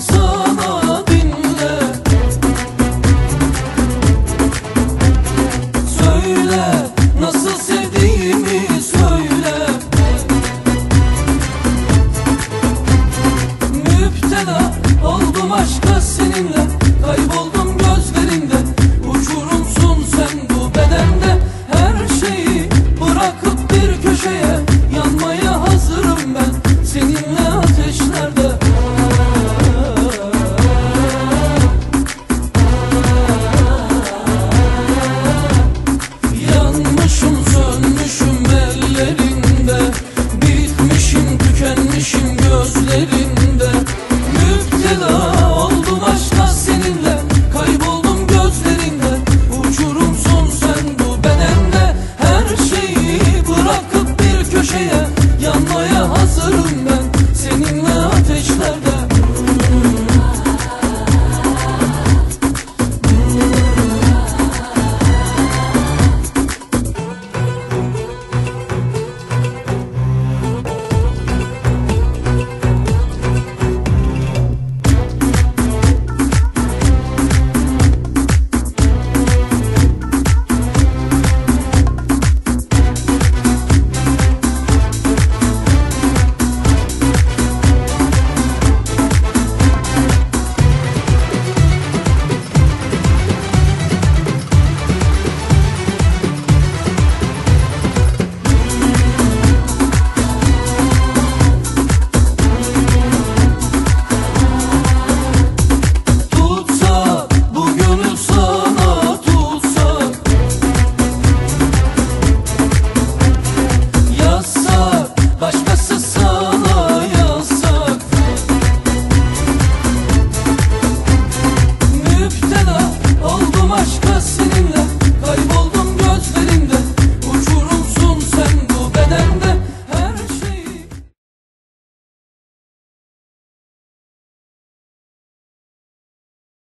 sana dinle. Söyle nasıl sevdin? Ateşin gözlerinde müptela